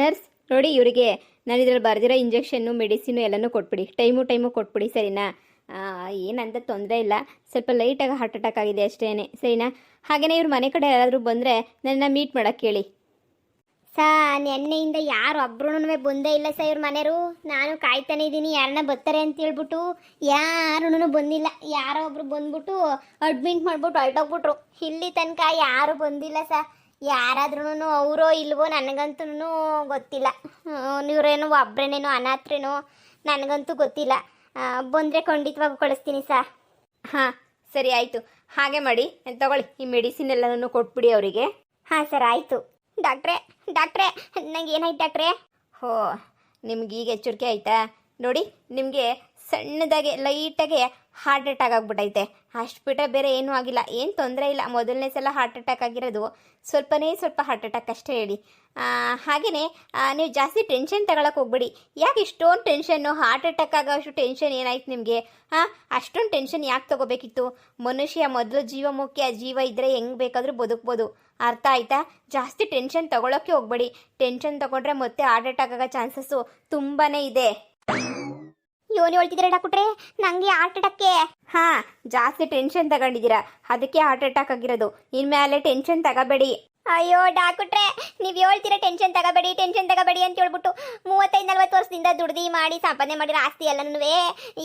Nurse, ನೋಡಿ ಇವರಿಗೆ. ನಾನು ಇದ್ರಲ್ಲಿ ಬರ್ದಿರೋ ಇಂಜೆಕ್ಷನ್ನು ಮೆಡಿಸಿನು ಎಲ್ಲನೂ ಕೊಟ್ಬಿಡಿ. ಟೈಮು ಟೈಮು ಕೊಟ್ಬಿಡಿ, ಸರಿನಾ? ಏನಂತ ತೊಂದರೆ ಇಲ್ಲ. ಸ್ವಲ್ಪ ಲೈಟಾಗಿ ಹಾರ್ಟ್ ಅಟ್ಯಾಕ್ ಆಗಿದೆ ಅಷ್ಟೇ ಸರಿನಾ? ಹಾಗೆಯೇ ಇವ್ರ ಮನೆ ಕಡೆ ಯಾರಾದರೂ ಬಂದರೆ ನನ್ನ ಮೀಟ್ ಮಾಡೋಕ್ಕೆ ಹೇಳಿ ಸಾ, ನೆನ್ನೆಯಿಂದ ಯಾರು ಒಬ್ರು ಬಂದೇ ಇಲ್ಲ ಸರ್ ಇವ್ರ ಮನೆಯವರು. ನಾನು ಕಾಯ್ತಾನೆ ಇದ್ದೀನಿ, ಯಾರನ್ನ ಬರ್ತಾರೆ ಅಂತ ಹೇಳ್ಬಿಟ್ಟು. ಯಾರೂ ಬಂದಿಲ್ಲ. ಯಾರೋ ಒಬ್ರು ಬಂದ್ಬಿಟ್ಟು ಅಡ್ಮಿಟ್ ಮಾಡ್ಬಿಟ್ಟು ಹೊರಟೋಗ್ಬಿಟ್ರು ಇಲ್ಲಿ ತನಕ ಯಾರು ಬಂದಿಲ್ಲ ಸಾ. ಯಾರಾದ್ರೂ ಅವರೋ ಇಲ್ವೋ ನನಗಂತೂ ಗೊತ್ತಿಲ್ಲ. ಇವರೇನೋ ಒಬ್ರೇನೇನೋ ಅನಾಥರೇನೋ ನನಗಂತೂ ಗೊತ್ತಿಲ್ಲ. ಬಂದರೆ ಖಂಡಿತವಾಗಿ ಕಳಿಸ್ತೀನಿ ಸಾ ಹಾಂ ಸರಿ ಆಯಿತು. ಹಾಗೆ ಮಾಡಿ. ತಗೊಳ್ಳಿ. ಈ ಮೆಡಿಸಿನ್ ಎಲ್ಲನೂ ಕೊಟ್ಬಿಡಿ ಅವರಿಗೆ. ಹಾಂ ಸರ್ ಆಯಿತು. ಡಾಕ್ಟ್ರೇ ಡಾಕ್ಟ್ರೇ ನಂಗೆ ಏನಾಯ್ತು ಡಾಕ್ಟ್ರೆ? ಹೋ ನಿಮ್ಗೆ ಈಗ ಎಚ್ಚರಿಕೆ ಆಯಿತಾ? ನೋಡಿ ನಿಮಗೆ ಸಣ್ಣದಾಗೆ ಲೈಟಾಗೆ ಹಾರ್ಟ್ ಅಟ್ಯಾಕ್ ಆಗಿಬಿಟ್ಟೈತೆ ಅಷ್ಟು ಬಿಟ್ಟರೆ ಬೇರೆ ಏನೂ ಆಗಿಲ್ಲ. ಏನು ತೊಂದರೆ ಇಲ್ಲ. ಮೊದಲನೇ ಸಲ ಹಾರ್ಟ್ ಅಟ್ಯಾಕ್ ಆಗಿರೋದು. ಸ್ವಲ್ಪನೇ ಸ್ವಲ್ಪ ಹಾರ್ಟ್ ಅಟ್ಯಾಕ್ ಅಷ್ಟೇ ಹೇಳಿ. ಹಾಗೆಯೇ ನೀವು ಜಾಸ್ತಿ ಟೆನ್ಷನ್ ತಗೊಳಕ್ಕೆ ಹೋಗ್ಬೇಡಿ. ಯಾಕೆ ಇಷ್ಟೊಂದು ಟೆನ್ಷನ್ನು ಹಾರ್ಟ್ ಅಟ್ಯಾಕ್ ಆಗೋ ಅಷ್ಟು ಟೆನ್ಷನ್ ಏನಾಯ್ತು ನಿಮಗೆ? ಹಾಂ ಅಷ್ಟೊಂದು ಟೆನ್ಷನ್ ಯಾಕೆ ತಗೋಬೇಕಿತ್ತು? ಮನುಷ್ಯ ಮೊದಲು ಜೀವ ಮುಖ್ಯ, ಜೀವ ಇದ್ದರೆ ಹೆಂಗೆ ಬೇಕಾದರೂ ಬದುಕ್ಬೋದು. ಅರ್ಥ ಆಯ್ತಾ? ಜಾಸ್ತಿ ಟೆನ್ಷನ್ ತಗೊಳ್ಳೋಕ್ಕೆ ಹೋಗ್ಬೇಡಿ. ಟೆನ್ಷನ್ ತಗೊಂಡ್ರೆ ಮತ್ತೆ ಹಾರ್ಟ್ ಅಟ್ಯಾಕ್ ಆಗೋ ಚಾನ್ಸಸ್ಸು ತುಂಬಾ ಇದೆ. ಯೋನಿ ಹೇಳ್ತಿದ್ರೆ ಡಾಕ್ಟ್ರೆ? ನಂಗೆ ಹಾರ್ಟ್ ಅಟ್ಯಾಕೆ ಹಾ ಜಾಸ್ತಿ ಟೆನ್ಷನ್ ತಗೊಂಡಿದ್ದೀರಾ. ಅದಕ್ಕೆ ಹಾರ್ಟ್ ಅಟ್ಯಾಕ್ ಆಗಿರೋದು. ಇನ್ಮೇಲೆ ಟೆನ್ಷನ್ ತಗೋಬೇಡಿ. ಅಯ್ಯೋ ಡಾಕ್ಟ್ರೆ ನೀವು ಹೇಳ್ತೀರಾ ಟೆನ್ಷನ್ ತಗೋಬೇಡಿ ಟೆನ್ಷನ್ ತಗೋಬೇಡಿ ಅಂತ ಹೇಳ್ಬಿಟ್ಟು ಮೂವತ್ತೈದು ನಲ್ವತ್ತು ವರ್ಷದಿಂದ ದುಡ್ದು ಮಾಡಿ ಸಂಪಾದನೆ ಮಾಡಿರೋ ಆಸ್ತಿ ಎಲ್ಲನೂ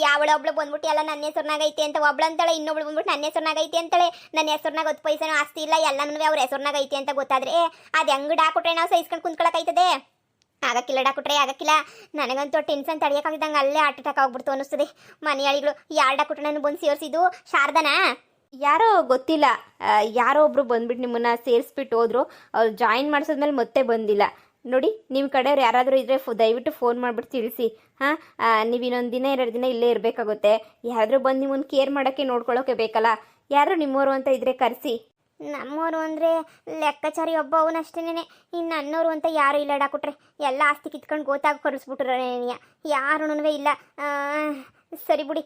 ಯಾವಳ ಒಬ್ಳು ಬಂದ್ಬಿಟ್ಟು ಎಲ್ಲ ನನ್ನ ಹೆಸರ್ನಾಗೈತೆ ಅಂತ ಒಬ್ಳು ಅಂತಾಳೆ ಇನ್ನೊಬ್ಳು ಬಂದ್ಬಿಟ್ಟು ನನ್ನ ಹೆಸರ್ನಾಗೈತೆ ಅಂತಾಳೆ. ನನ್ನ ಹೆಸರ್ನಾಗ ಹತ್ತು ಪೈಸನೂ ಆಸ್ತಿ ಇಲ್ಲ ಎಲ್ಲನೂ ಅವ್ರ ಹೆಸರ್ನಾಗೈತೆ ಅಂತ ಗೊತ್ತಾದ್ರೆ ಅದು ಹೆಂಗ್ ಡಾಕ್ಟ್ರೆ ನಾವು ಸಹಿಸ್ಕೊಂಡು ಕುಂತ್ಕೊಳಕೈತದೆ ಆಗಕ್ಕಿಲ್ಲ ಡಾಕ್ಟ್ರೆ ಆಗಕ್ಕಿಲ್ಲ. ನನಗಂತೂ ಟೆನ್ಷನ್ ತಡೆಯೋಕ್ಕಾಗಿದ್ದಂಗೆ ಅಲ್ಲೇ ಹಾರ್ಟ್ ಅಟ್ಯಾಕ್ ಆಗ್ಬಿಡ್ತು ಅನ್ನಿಸ್ತದೆ. ಮನೆಯಾಳಿಗಳು, ಯಾರು ಡಾಕ್ಟ್ರೆ ನಾನು ಬಂದು ಸೇರಿಸಿದ್ದು? ಶಾರದನಾ? ಯಾರೋ ಗೊತ್ತಿಲ್ಲ. ಯಾರೋ ಒಬ್ರು ಬಂದ್ಬಿಟ್ಟು ನಿಮ್ಮನ್ನ ಸೇರಿಸ್ಬಿಟ್ಟು ಹೋದ್ರು. ಅವ್ರು ಜಾಯಿನ್ ಮಾಡಿಸಿದ್ಮೇಲೆ ಮತ್ತೆ ಬಂದಿಲ್ಲ. ನೋಡಿ ನಿಮ್ಮ ಕಡೆಯವ್ರು ಯಾರಾದರೂ ಇದ್ರೆ ಫೋ, ದಯವಿಟ್ಟು ಫೋನ್ ಮಾಡಿಬಿಟ್ಟು ತಿಳಿಸಿ. ಹಾಂ ನೀವು ಇನ್ನೊಂದು ದಿನ, ಎರಡು ದಿನ ಇಲ್ಲೇ ಇರಬೇಕಾಗುತ್ತೆ. ಯಾರಾದರೂ ಬಂದು ನಿಮ್ಮನ್ನು ಕೇರ್ ಮಾಡೋಕ್ಕೆ ನೋಡ್ಕೊಳ್ಳೋಕೆ ಬೇಕಲ್ಲ. ಯಾರು ನಿಮ್ಮವರು ಅಂತ ಇದ್ರೆ ಕರೆಸಿ. ನಮ್ಮವರು ಅಂದರೆ ಲೆಕ್ಕಾಚಾರಿ ಒಬ್ಬ ಅವನಷ್ಟೇನೆ ಇನ್ನು ಅನ್ನೋರು ಅಂತ ಯಾರು ಇಲ್ಲ ಡಾಕ್ಟ್ರೆ ಎಲ್ಲ ಆಸ್ತಿ ಕಿತ್ಕೊಂಡು ಗೋತಾಗ ಕರೆಸ್ಬಿಟ್ರೆ ಯಾರೂ ಇಲ್ಲ. ಸರಿ ಬಿಡಿ.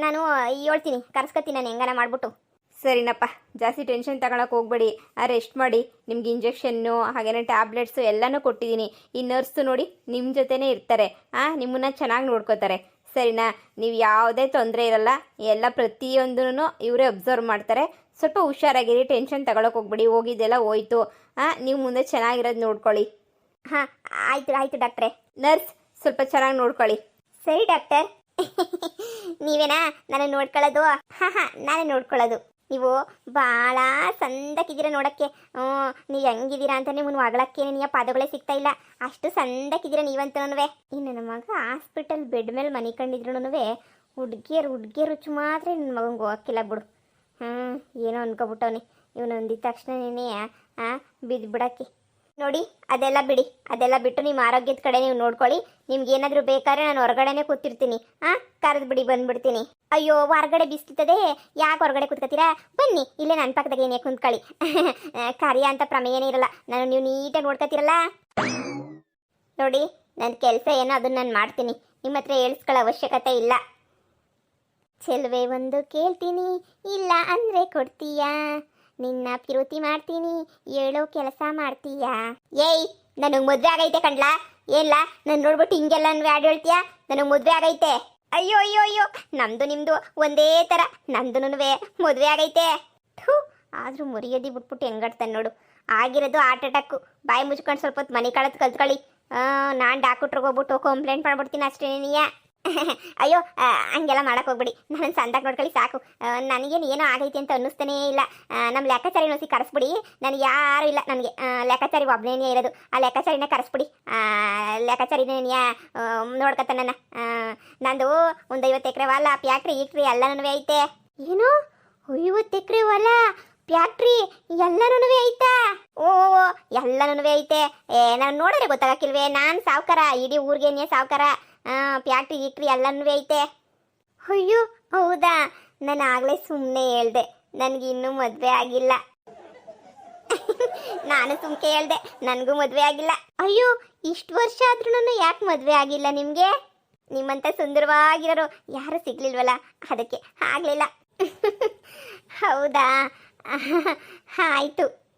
ನಾನು ಹೇಳ್ತೀನಿ. ಕರ್ಸ್ಕೊತೀನಿ ನಾನು ಹೆಂಗಾನ ಮಾಡ್ಬಿಟ್ಟು. ಸರಿನಪ್ಪ. ಜಾಸ್ತಿ ಟೆನ್ಷನ್ ತಗೊಳಕ್ಕೆ ಹೋಗ್ಬೇಡಿ. ರೆಸ್ಟ್ ಮಾಡಿ. ನಿಮ್ಗೆ ಇಂಜೆಕ್ಷನ್ನು ಹಾಗೇನೆ ಟ್ಯಾಬ್ಲೆಟ್ಸು ಎಲ್ಲನೂ ಕೊಟ್ಟಿದ್ದೀನಿ. ಈ ನರ್ಸು ನೋಡಿ ನಿಮ್ಮ ಜೊತೆನೇ ಇರ್ತಾರೆ. ಹಾಂ ನಿಮ್ಮನ್ನ ಚೆನ್ನಾಗಿ ನೋಡ್ಕೋತಾರೆ. ಸರಿನಾ? ನೀವು ಯಾವುದೇ ತೊಂದರೆ ಇರಲ್ಲ. ಎಲ್ಲ ಪ್ರತಿಯೊಂದೂ ಇವರೇ ಅಬ್ಸರ್ವ್ ಮಾಡ್ತಾರೆ. ಸ್ವಲ್ಪ ಹುಷಾರಾಗಿರಿ ಟೆನ್ಷನ್ ತಗೊಳಕ್ಕೆ ಹೋಗ್ಬಿಡಿ, ಹೋಗಿದ್ದೆಲ್ಲ ಹೋಯ್ತು. ಹಾಂ ನೀವು ಮುಂದೆ ಚೆನ್ನಾಗಿರೋದು ನೋಡ್ಕೊಳ್ಳಿ. ಹಾಂ, ಆಯ್ತು ಆಯ್ತು ಡಾಕ್ಟ್ರೆ. ನರ್ಸ್, ಸ್ವಲ್ಪ ಚೆನ್ನಾಗಿ ನೋಡ್ಕೊಳ್ಳಿ. ಸರಿ ಡಾಕ್ಟರ್. ನೀವೇನಾ, ನಾನು ನೋಡ್ಕೊಳ್ಳೋದು? ಹಾಂ ಹಾಂ, ನಾನೇ ನೋಡ್ಕೊಳ್ಳೋದು. ನೀವು ಭಾಳ ಸಂದಕ್ಕಿದ್ದೀರ ನೋಡೋಕ್ಕೆ? ಹ್ಞೂ, ನೀವು ಹೆಂಗಿದ್ದೀರಾ ಅಂತ ನಿಮ್ಮನ್ನು ಹೊಗಳಕ್ಕೆ ನಿನ್ನ ಪದಗಳೇ ಸಿಗ್ತಾ ಇಲ್ಲ. ಅಷ್ಟು ಸಂದಕ್ಕಿದ್ದೀರ ನೀವಂತನೂ ಇನ್ನು ನನ್ನ ಮಗ ಹಾಸ್ಪಿಟಲ್ ಬೆಡ್ ಮೇಲೆ ಮನೆ ಕಂಡಿದ್ರು ಹುಡುಗಿಯರು, ಹುಡ್ಗಿಯರು ರುಚಿ ಮಾತ್ರ ನನ್ನ ಮಗಂಗೆ ಹೋಗಕ್ಕಿಲ್ಲ ಬಿಡು. ಹ್ಞೂ ಏನೋ ಅನ್ಕೊಬಿಟ್ಟವನಿ. ಇವನು ಅಂದಿದ ತಕ್ಷಣನೇ ಬಿದ್ದು ಬಿಡಕ್ಕೆ ನೋಡಿ, ಅದೆಲ್ಲ ಬಿಡಿ. ಅದೆಲ್ಲ ಬಿಟ್ಟು ನಿಮ್ಮ ಆರೋಗ್ಯದ ಕಡೆ ನೀವು ನೋಡ್ಕೊಳ್ಳಿ. ನಿಮ್ಗೆ ಏನಾದರೂ ಬೇಕಾದ್ರೆ ನಾನು ಹೊರಗಡೆನೇ ಕೂತಿರ್ತೀನಿ. ಹಾಂ ಕರೆದು ಬಿಡಿ, ಬಂದ್ಬಿಡ್ತೀನಿ. ಅಯ್ಯೋ, ಹೊರಗಡೆ ಬಿಸ್ಲಿತದೆ. ಯಾಕೆ ಹೊರಗಡೆ ಕೂತ್ಕೋತೀರಾ ಬನ್ನಿ, ಇಲ್ಲೇ ನನ್ನ ಪಕ್ಕದಾಗ ಏನೇ ಕುಂತ್ಕೊಳ್ಳಿ. ಕಾರ್ಯ ಅಂತ ಪ್ರಮೇಯನೇ ಇರಲ್ಲ. ನಾನು ನೀವು ನೀಟಾಗಿ ನೋಡ್ಕೋತೀರಲ್ಲ ನೋಡಿ ನನ್ನ ಕೆಲಸ ಏನೋ ಅದನ್ನು ನಾನು ಮಾಡ್ತೀನಿ. ನಿಮ್ಮ ಹತ್ರ ಅವಶ್ಯಕತೆ ಇಲ್ಲ. ಚೆಲುವೆ ಒಂದು ಕೇಳ್ತೀನಿ, ಇಲ್ಲ ಅಂದ್ರೆ ಕೊಡ್ತೀಯಾ? ನಿನ್ನ ಪಿರುತಿ ಮಾಡ್ತೀನಿ, ಹೇಳೋ ಕೆಲಸ ಮಾಡ್ತೀಯಾ? ಏಯ್, ನನಗೆ ಮದ್ವೆ ಆಗೈತೆ ಕಣ್ಲಾ. ಏನ್ಲ, ನನ್ ನೋಡ್ಬಿಟ್ಟು ಹಿಂಗೆಲ್ಲ ಆಡ್ ಹೇಳ್ತೀಯಾ? ನನಗೆ ಮದ್ವೆ ಆಗೈತೆ. ಅಯ್ಯೋ ಅಯ್ಯೋ ಅಯ್ಯೋ, ನಮ್ದು ನಿಮ್ದು ಒಂದೇ ಥರ. ನಂದು ಮದ್ವೆ ಆಗೈತೆ. ಥೂ, ಆದ್ರೂ ಮುರಿಯೋದಿ ಬಿಟ್ಬಿಟ್ಟು ಹೆಂಗಡ್ತಾನೆ ನೋಡು. ಆಗಿರೋದು ಆರ್ಟ್ ಅಟ್ಯಾಕು ಬಾಯಿ ಮುಚ್ಕೊಂಡು ಸ್ವಲ್ಪ ಹೊತ್ತು ಮನೆ ಕಳತ್ ಕಲ್ತ್ಕೊಳ್ಳಿ. ನಾನು ಡಾಕ್ಟ್ರಿಗೆ ಹೋಗ್ಬಿಟ್ಟು ಕಂಪ್ಲೇಂಟ್ ಮಾಡ್ಬಿಡ್ತೀನಿ ಅಷ್ಟೇ ನೀಯ ಅಯ್ಯೋ ಹಂಗೆಲ್ಲ ಮಾಡಕ್ ಹೋಗ್ಬಿಡಿ. ನಾನು ಸಂದಾಗ ನೋಡ್ಕೊಳ್ಳಿ ಸಾಕು. ನನಗೇನು ಏನೋ ಆಗೈತೆ ಅಂತ ಅನ್ನಿಸ್ತಾನೇ ಇಲ್ಲ. ನಮ್ಮ ಲೆಕ್ಕಾಚಾರಿ ನೋಸಿ ಕರೆಸ್ಬಿಡಿ. ನನಗೆ ಯಾರು ಇಲ್ಲ ನನಗೆ. ಲೆಕ್ಕಾಚಾರಿ ಒಬ್ಬನೇ ಇರೋದು. ಆ ಲೆಕ್ಕಾಚಾರಿನ ಕರೆಸ್ಬಿಡಿ. ಲೆಕ್ಕಾಚಾರಿನೇ ನೋಡ್ಕತ್ತ ನನ್ನ. ನಂದು ಒಂದು ಐವತ್ತು ಎಕರೆ ಹೊಲ, ಫ್ಯಾಕ್ಟ್ರಿ, ಈಕ್ಟ್ರಿ ನನವೇ ಐತೆ. ಏನು? ಐವತ್ತು ಎಕರೆ ಹೊಲ, ಫ್ಯಾಕ್ಟ್ರಿ ಎಲ್ಲನೂ ಐತಾ? ಓ ಎಲ್ಲನೂ ಐತೆ. ಏ, ನಾನು ನೋಡಿದ್ರೆ ಗೊತ್ತಾಗಕ್ಕಿಲ್ವೇ? ನಾನು ಸಾವ್ಕಾರ, ಇಡೀ ಊರಿಗೆ ಸಾವ್ಕಾರ. ಫ್ಯಾಕ್ಟ್ರಿ ಗಿಟ್ರಿ ಎಲ್ಲನೂ ಐತೆ. ಅಯ್ಯೋ, ಹೌದಾ? ನಾನು ಆಗಲೇ ಸುಮ್ಮನೆ ಹೇಳ್ದೆ. ನನಗಿನ್ನೂ ಮದುವೆ ಆಗಿಲ್ಲ. ನಾನು ಸುಮ್ಕೆ ಹೇಳ್ದೆ, ನನಗೂ ಮದುವೆ ಆಗಿಲ್ಲ. ಅಯ್ಯೋ, ಇಷ್ಟು ವರ್ಷ ಆದ್ರೂ ಯಾಕೆ ಮದುವೆ ಆಗಿಲ್ಲ ನಿಮಗೆ? ನಿಮ್ಮಂತ ಸುಂದರವಾಗಿರೋರು ಯಾರು ಸಿಗ್ಲಿಲ್ವಲ್ಲ? ಅದಕ್ಕೆ ಆಗ್ಲಿಲ್ಲ. ಹೌದಾ? ಆಯಿತು.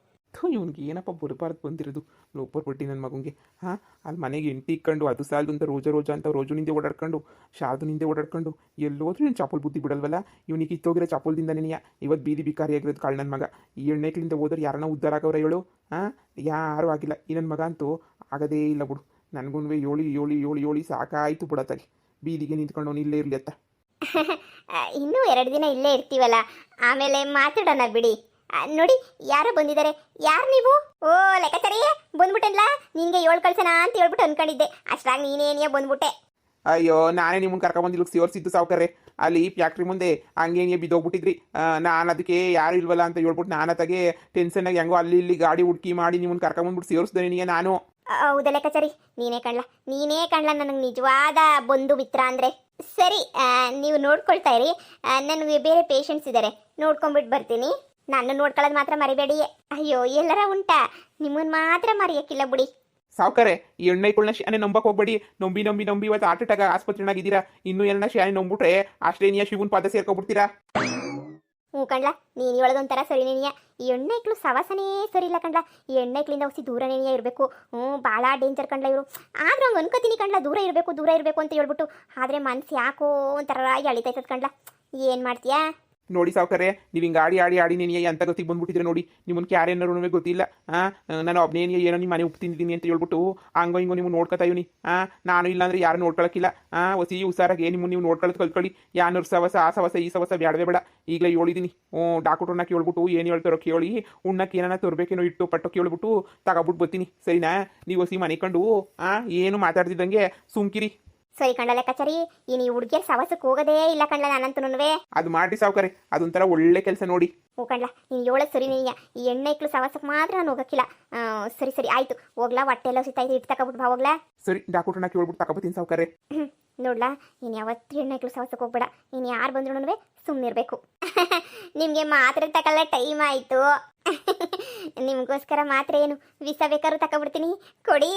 ಏನಪ್ಪ ಬರಬಾರ್ದು ಬಂದಿರೋದು? ಲೋಪರ್ ಪಟ್ಟಿ ನನ್ನ ಮಗನಿಗೆ ಹಾಂ ಅಲ್ಲಿ ಮನೆಗೆ ಎಂಟಿ ಇಕ್ಕೊಂಡು ಅದು ಸಾಲದು ಅಂತ ರೋಜ ರೋಜ ಅಂತ ರೋಜುನಿಂದೆ ಓಡಾಡ್ಕೊಂಡು ಶಾರದನಿಂದೆ ಓಡಾಡ್ಕೊಂಡು ಎಲ್ಲೋದ್ರೂ ಇವ್ನು ಚಾಪಲ್ ಬುದ್ಧಿ ಬಿಡಲ್ವಲ್ಲ ಇವನಿಗೆ ಇತ್ತೋಗಿರೋ ಚಾಪಲ್ದಿಂದ ನೆನೆಯ ಇವತ್ತು ಬೀದಿ ಬಿಕಾರಿಯಾಗಿರೋದು ಕಾಳು ನನ್ನ ಮಗ ಈ ಎಣ್ಣೆಕ್ಲಿಂದ ಹೋದ್ರೆ ಯಾರನ್ನ ಉದ್ಧಾರ ಆಗವ್ರ ಹೇಳು ಹಾಂ ಯಾರೂ ಆಗಿಲ್ಲ ಈ ನನ್ನ ಮಗ ಅಂತೂ ಆಗದೇ ಇಲ್ಲ ಬಿಡು ನನಗೂ ಏಳಿ ಏಳಿ ಏಳಿ ಏಳಿ ಸಾಕಾಯ್ತು ಬಿಡತ್ತಾಗಿ ಬೀದಿಗೆ ನಿಂತ್ಕೊಂಡು ಅವ್ನು ಇಲ್ಲೇ ಇರಲಿ ಅತ್ತ ಇನ್ನೂ ಎರಡು ದಿನ ಇಲ್ಲೇ ಇರ್ತೀವಲ್ಲ. ಆಮೇಲೆ ಮಾತಾಡೋಣ ಬಿಡಿ. ನೋಡಿ, ಯಾರು ಬಂದಿದ್ದಾರೆ. ಯಾರು ನೀವು? ಓ ಲೆಕ್ಕಾಚಾರಿ ಬಂದ್ಬಿಟ್ಟಲ್ಲ ನಿನ್ಗೆ ಏಳು ಕಳ್ಸೋಣ ಅಂತ ಹೇಳ್ಬಿಟ್ಟು ಅನ್ಕೊಂಡಿದ್ದೆ. ಅಷ್ಟಾಗಿ ನೀನೇನಿಯ ಬಂದ್ಬಿಟ್ಟೆ. ಅಯ್ಯೋ ನಾನೇ ನಿಮ್ಮನ್ನ ಕರ್ಕೊಂಬಂದಿಲ್ಲ ಸೇರ್ಸಿದ್ದು ಸಾವುಕಾರೆ ಅಲ್ಲಿ ಫ್ಯಾಕ್ಟ್ರಿ ಮುಂದೆ ಹಂಗೇನಿಗೆ ಬಿದ್ದೋಗ್ಬಿಟ್ಟಿದ್ರಿ. ನಾನು ಅದಕ್ಕೆ ಯಾರು ಇಲ್ವಲ್ಲ ಅಂತ ಹೇಳ್ಬಿಟ್ಟು ನಾನು ಟೆನ್ಷನ್ ಆಗಿ ಹೆಂಗೋ ಅಲ್ಲಿ ಇಲ್ಲಿ ಗಾಡಿ ಹುಡುಕಿ ಮಾಡಿ ನಿಮ್ಮನ್ನ ಕರ್ಕೊಂಬಂದ್ಬಿಟ್ಟು ಸೇರಿಸ್ದೆ ನಿನಗೆ ನಾನು. ಹೌದಾ ಲೆಕ್ಕಾಚಾರಿ? ನೀನೇ ಕಣ್ಲ? ನೀನೇ ಕಣ್ಲ ನನಗೆ ನಿಜವಾದ ಬಂಧು ಮಿತ್ರ ಅಂದ್ರೆ? ಸರಿ ನೀವು ನೋಡ್ಕೊಳ್ತಾ ಇರಿ. ನನಗೆ ಬೇರೆ ಪೇಷಂಟ್ಸ್ ಇದ್ದಾರೆ ನೋಡ್ಕೊಂಬಿಟ್ಟು ಬರ್ತೀನಿ. ನಾನು ನೋಡ್ಕೊಳ್ಳೋದು ಮಾತ್ರ ಮರಿಬೇಡಿ. ಅಯ್ಯೋ ಎಲ್ಲರ ಉಂಟಾ. ನಿಮ್ಮನ್ ಮಾತ್ರ ಮರೆಯಕ್ಕಿಲ್ಲ ಬಿಡಿ. ಸಾವುಕಾರೆ ಈ ಎಣ್ಣೆಗಳನ್ನ ಶಾನೆ ನಂಬಕ್ ಹೋಗ್ಬೇಡಿ. ನಂಬಿ ನಂಬಿ ನಂಬಿ ಇವತ್ತು ಹಾರ್ಟ್ ಅಟ್ಯಾಕ್ ಆಸ್ಪತ್ರೆನಾಗಿದ್ದೀರಾ ಇನ್ನು ಎಲ್ಲ ಶಾನೆ ನಂಬಿಟ್ರೆ ಆಸ್ಟ್ರೇನಿಯಾ ನೀ ಶಿವನ್ ಪಾದ ಸೇರ್ಕೊಬಿಡ್ತೀರಾ? ಹ್ಞೂ ಕಣ್ಲ ನೀನು ಒಳಗೊಂಥರ ಸರಿ ನೆನೆಯ. ಈ ಎಣ್ಣೆಕ್ಳು ಸವಾಸನೇ ಸರಿ ಇಲ್ಲ ಕಣ್ಲ ಈ ಎಣ್ಣೆಕ್ಳಿಂದ ಹೊಸಿ ದೂರ ನೆನೆಯ ಇರಬೇಕು. ಹ್ಞೂ ಭಾಳ ಡೇಂಜರ್ ಕಣ್ಲ ಇವರು. ಆದ್ರೂ ಹಂಗೆ ಅನ್ಕೋತೀನಿ ಕಣ್ಲ ದೂರ ಇರಬೇಕು ದೂರ ಇರಬೇಕು ಅಂತ ಹೇಳ್ಬಿಟ್ಟು. ಆದರೆ ಮನ್ಸು ಯಾಕೋ ಒಂಥರ ಎಳಿತೈತದ ಕಣ್ಲ ಏನು ಮಾಡ್ತೀಯಾ? ನೋಡಿ ಸಾವುಕಾರೆ ನೀವು ಹಿಂಗೆ ಆಡಿ ಆಡಿ ಆಡಿ ನೀನು ಅಂತ ಗೊತ್ತಿಗೆ ಬಂದ್ಬಿಟ್ಟಿದ್ರೆ ನೋಡಿ. ನಿಮ್ಮನ್ನ ಕ್ಯಾರೆ ಅನ್ನೋರು ಗೊತ್ತಿಲ್ಲ. ಹಾಂ ನಾನು ಒಬ್ಬನೇ ಏನೋ ನಿಮ್ಮ ಮನೆ ಉಪ್ಪು ತಿಂದಿದ್ದೀನಿ ಅಂತ ಹೇಳ್ಬಿಟ್ಟು ಹಂಗೋ ಹಿಂಗೋ ನೀವು ನೋಡ್ಕೊತಾ ಇವನಿ. ಹಾಂ ನಾನು ಇಲ್ಲಾಂದ್ರೆ ಯಾರು ನೋಡ್ಕೊಳಕ್ಕಿಲ್ಲ. ಹಾಂ ಹೊಸಿ ಹುಷಾರಾಗಿ ನಿಮ್ಮನ್ನು ನೀವು ನೋಡ್ಕೊಳ್ಳೋದು ಕಲ್ತ್ಕೊಳ್ಳಿ. ಯಾ ನರ್ಸ್ ಸವಸ, ಆ ಸವಸ, ಈ ಸವಸ ಬ್ಯಾಡವೇ ಬೇಡ. ಈಗಲೇ ಹೇಳಿದ್ದೀನಿ ಹ್ಞೂ ಡಾಕ್ಟ್ರನ್ನ ಕೇಳ್ಬಿಟ್ಟು ಏನು ಹೇಳ್ತಾರೋ ಕೇಳಿ. ಉಣ್ಣಕ್ಕೆ ಏನಾರ ತರಬೇಕೇನೋ ಇಟ್ಟು ಪಟ್ಟು ಕೇಳ್ಬಿಟ್ಟು ತಗೊಬಿಟ್ಟು ಬರ್ತೀನಿ. ಸರಿನಾ? ನೀವು ಹೊಸಿ ಮನೆ ಕಂಡು ಹಾಂ ಏನು ಮಾತಾಡ್ತಿದ್ದಂಗೆ ಸುಮ್ಕಿರಿ. ಸರಿ ಕಂಡಲೆ ಲೆಕ್ಕಾಚಾರಿ ಈ ನೀವು ಹುಡುಗಿಯರ್ ಸವಸಕ್ಕೆ ಹೋಗೋದೇ ಇಲ್ಲ ಕಂಡ್ಲ ನಾನಂತೂ ಅದು ಮಾಡಿ ಸಾವುಕಾರಿ ಅದೊಂಥರ ಒಳ್ಳೆ ಕೆಲಸ ನೋಡಿ. ಹ್ಞೂ ಕಂಡ್ಲ ನೀನು ಏಳ ಸರಿ ನೀಯ ಈ ಎಣ್ಣೆಕ್ಳು ಸವಸಕ್ಕೆ ಮಾತ್ರ ನಾನು ಹೋಗಕ್ಕಿಲ್ಲ. ಆ, ಸರಿ ಸರಿ ಆಯ್ತು. ಹೋಗ್ಲಾ ಹೊಟ್ಟೆ ಎಲ್ಲ ಸಿತಾಯ್ತು ಇಟ್ಟು ತಗೊಬಿಟ್ಟು ಬಾ ಹೋಗ್ಲಾ. ಸರಿ ಡಾಕ್ಟರ್ನ ಕೇಳ್ಬಿಟ್ಟು ತಗೋಬತ್ತೀನಿ ಸಾವುಕಾರಿ ನೋಡ್ಲಾ ನೀನು ಯಾವತ್ತೂ ಹೆಣ್ಣೈಕ್ಳು ಸವಸಕ್ಕೆ ಹೋಗ್ಬೇಡ. ನೀನು ಯಾರು ಬಂದ್ರು ಸುಮ್ಮನಿರ್ಬೇಕು ನಿಮಗೆ ಮಾತ್ರೆ ತಗೊಳ್ಳ ಟೈಮ್ ಆಯ್ತು. ನಿಮಗೋಸ್ಕರ ಮಾತ್ರ ಏನು ವಿಸ ಬೇಕಾದ್ರೂ ತಗೊಬಿಡ್ತೀನಿ ಕೊಡಿ.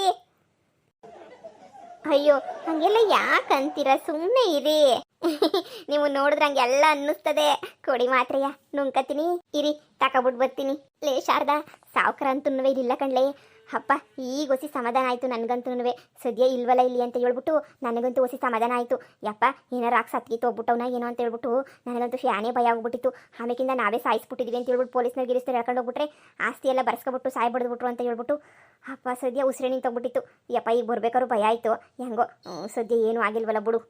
ಅಯ್ಯೋ, ಹಂಗೆಲ್ಲ ಯಾಕಂತೀರ ಸುಮ್ಮನೆ ಇರಿ. ನೀವು ನೋಡಿದ್ರೆ ಹಂಗೆಲ್ಲ ಅನ್ನಿಸ್ತದೆ. ಕೊಡಿ ಮಾತ್ರೆಯ ನುಂಕತೀನಿ ಇರಿ ತಗೊಬಿಟ್ಟು ಬರ್ತೀನಿ. ಲೇ ಶಾರದಾ, ಸಾವ್ಕಾರ ಅಂತೂ ಇದಿಲ್ಲ ಕಣ್ಲೇ. ಅಪ್ಪ, ಈಗ ಒಸಿ ಸಮಾಧಾನ ಆಯಿತು ನನಗಂತೂ ಸದ್ಯ ಇಲ್ವಲ್ಲ ಇಲ್ಲಿ ಅಂತ ಹೇಳ್ಬಿಟ್ಟು ನನಗಂತೂ ಒಸಿ ಸಮಾಧಾನ ಆಯಿತು. ಯಪ್ಪ, ಏನಾರ ಆಗಿ ಹೋಗ್ಬಿಟ್ಟವನ ಏನೋ ಅಂತ ಹೇಳ್ಬಿಟ್ಟು ನನಗಂತೂ ಶ್ಯಾನೇ ಭಯ ಆಗ್ಬಿಟ್ಟಿತ್ತು. ಆಮೇಕಿಂದ ನಾವೇ ಸಾಯಿಸ್ಬಿಟ್ಟಿದ್ವಿ ಅಂತ ಹೇಳ್ಬಿಟ್ಟು ಪೊಲೀಸ್ನಾಗ ಗಿರಿಸ್ತಾರೆ ಹೇಳ್ಕೊಂಡು ಹೋಗ್ಬಿಟ್ರೆ ಆಸ್ತಿ ಎಲ್ಲ ಬರ್ಸ್ಕೊಬಿಟ್ಟು ಸಾಯ್ ಬಡ್ದ್ಬಿಟ್ರು ಅಂತ ಹೇಳ್ಬಿಟ್ಟು ಅಪ್ಪ, ಸದ್ಯ ಉಸಿರೇ ನಿಂತೋಗ್ಬಿಟ್ಟಿತ್ತು ಯಪ್ಪ, ಈಗ ಬರ್ಬೇಕಾದ್ರು ಭಯ ಆಯಿತು. ಹೆಂಗೋ ಸದ್ಯ ಏನೂ ಆಗಿಲ್ವಲ್ಲ ಬಿಡು.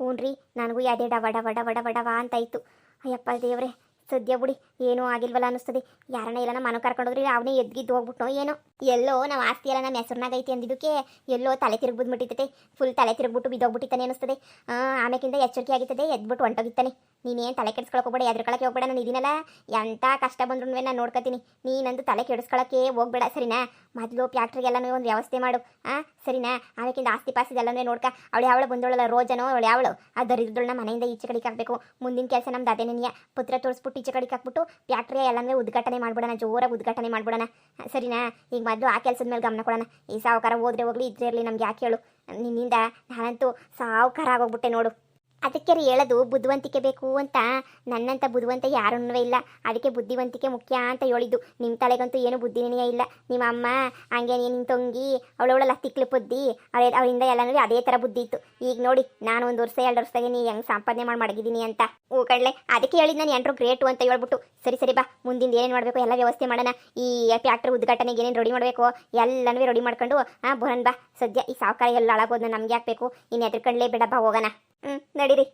ಹ್ಞೂ ರೀ ನನಗೂ ಯಾವುದೇ ಡವ ಡವ ಡವ ಡವ ಡವ ಅಂತ ಇತ್ತು ಅಯ್ಯಪ್ಪ ದೇವ್ರೆ, ಸದ್ಯ ಬಿಡಿ, ಏನೂ ಆಗಿಲ್ವಲ್ಲ ಅನ್ನಿಸ್ತದೆ. ಯಾರನ್ನ ಎಲ್ಲ ಮನೆ ಕರ್ಕೊಂಡೋಗ್ರಿ ಅವನೇ ಎದ್ಗಿದ್ದು ಹೋಗ್ಬಿಟ್ನೋ ಏನೋ. ಎಲ್ಲೋ ನಾವು ಆಸ್ತಿ ಎಲ್ಲ ನಮ್ಮ ಹೆಸರಿನಾಗ ಐತಿ ಅಂದಿದ್ದಕ್ಕೆ ಎಲ್ಲೋ ತಲೆ ತಿರುಗ್ಬಿಟ್ಬಿಟ್ಟಿರ್ತೈತೆ ಫುಲ್ ತಲೆ ತಿರುಗ್ಬಿಟ್ಟು ಬಿದ್ದೋಗ್ಬಿಟ್ಟಿತ್ತಾನೆ ಅನಿಸ್ತದೆ ಆಮೇಕಿಂದ ಎಚ್ಚರಿಕೆ ಆಗಿತ್ತದೆ ಎದ್ಬಿಟ್ಟು ಹೊಂಟೋಗಿತ್ತಾನೆ. ನೀನೇನು ತಲೆ ಕೆಡಿಸ್ಕೊಳಕ್ಕೆ ಹೋಗ್ಬೇಡ ಎದ್ರಕೊಳಕ್ಕೆ ಹೋಗ್ಬೇಡ, ನಾನು ಇದೀನಲ್ಲ. ಎಂಥ ಕಷ್ಟ ಬಂದ್ರು ನಾನು ನೋಡ್ಕೊತೀನಿ. ನೀನಂದು ತಲೆ ಕೆಡಿಸ್ಕೊಳಕ್ಕೆ ಹೋಗ್ಬೇಡ, ಸರಿನಾ? ಮೊದಲು ಫ್ಯಾಕ್ಟ್ರಿಗೆಲ್ಲನೂ ಒಂದು ವ್ಯವಸ್ಥೆ ಮಾಡು. ಆ, ಸರಿನಾ? ಆಮೇಕಿಂದ ಆಸ್ತಿ ಪಾಸ್ತಿದೆಲ್ಲನೇ ನೋಡ್ಕ. ಅವಳು ಯಾವಳು ಬಂದೋಳಲ್ಲ, ರೋಜನೋ? ಅವಳು ಯಾವಳು? ಆ ದರಿದ್ರಳನ್ನ ಮನೆಯಿಂದ ಈಚೆ ಕಡೆಗೆ ಹಾಕಬೇಕು. ಮುಂದಿನ ಕೆಲಸ ನಮ್ಮ ದಾದೆ ನೆನೆಯ ಪುತ್ರ ತೋರಿಸ್ಬಿಟ್ಟು ಈಚೆ ಕಡೆಗೆ ಹಾಕ್ಬಿಟ್ಟು, ಫ್ಯಾಕ್ಟ್ರಿ ಎಲ್ಲ ಉದ್ಘಾಟನೆ ಮಾಡ್ಬಿಡೋಣ, ಜೋರಾಗಿ ಉದ್ಘಾಟನೆ ಮಾಡ್ಬಿಡೋಣ. ಸರಿನಾ? ಈಗ ಮೊದಲು ಆ ಕೆಲಸದ ಮೇಲೆ ಗಮನ ಕೊಡೋಣ. ಈ ಸಾವುಕಾರ ಹೋದ್ರೆ ಹೋಗ್ಲಿ, ಇದ್ರೆ ಇರಲಿ, ನಮ್ಗೆ ಯಾಕೆ ಹೇಳು? ನಿನ್ನಿಂದ ನಾನಂತೂ ಸಾವುಕಾರ ಆಗೋಗ್ಬಿಟ್ಟೆ ನೋಡು. ಅದಕ್ಕೆ ರೀ ಹೇಳೋದು? ಬುದ್ಧಿವಂತಿಕೆ ಬೇಕು ಅಂತ. ನನ್ನಂಥ ಬುದ್ಧಿವಂತ ಯಾರೂ ಇಲ್ಲ. ಅದಕ್ಕೆ ಬುದ್ಧಿವಂತಿಕೆ ಮುಖ್ಯ ಅಂತ ಹೇಳಿದ್ದು. ನಿಮ್ಮ ತಲೆಗಂತೂ ಏನು ಬುದ್ಧಿನೇ ಇಲ್ಲ. ನಿಮ್ಮ ಅಮ್ಮ, ಹಂಗೆ ನಿನ್ನ ತಂಗಿ, ಅವಳವಳೆಲ್ಲ ತಿಕ್ಲು ಬುದ್ಧಿ ಅವಳ ಅವಳಿಂದ ಎಲ್ಲನೂ ಅದೇ ಥರ ಬುದ್ಧಿ ಇತ್ತು. ಈಗ ನೋಡಿ, ನಾನು ಒಂದು ವರ್ಷ, ಎರಡು ವರ್ಷದಾಗೆ ನೀ ಹೆಂಗೆ ಸಂಪಾದನೆ ಮಾಡಿ ಮಡಗಿದ್ದೀನಿ ಅಂತ. ಹೂ ಕಡ್ಲೆ ಅದಕ್ಕೆ ಹೇಳಿದ್ ನಾನು ಎಂಟ್ರು ಗ್ರೇಟು ಅಂತ ಹೇಳ್ಬಿಟ್ಟು, ಸರಿ ಸರಿ ಬಾ ಮುಂದಿನ ಏನೇನು ಮಾಡಬೇಕು ಎಲ್ಲ ವ್ಯವಸ್ಥೆ ಮಾಡೋಣ. ಈ ಫ್ಯಾಕ್ಟ್ರಿ ಉದ್ಘಾಟನೆಗೆ ಏನೇನು ರೆಡಿ ಮಾಡಬೇಕು, ಎಲ್ಲನೂ ರೆಡಿ ಮಾಡ್ಕೊಂಡು, ಹಾಂ ಬರೋಣ ಬಾ, ಸದ್ಯ ಈ ಸಾವುಕಾರ ಎಲ್ಲ ಅಳಗೋದನ್ನ ನಮ್ಗೆ ಹಾಕ್ಬೇಕು ಇನ್ನು ಎದ್ರಕಂಡ್ಲೇ ಬೇಡ ಬಾ ಹೋಗೋಣ. ಹ್ಞೂ ನಡೀರಿ.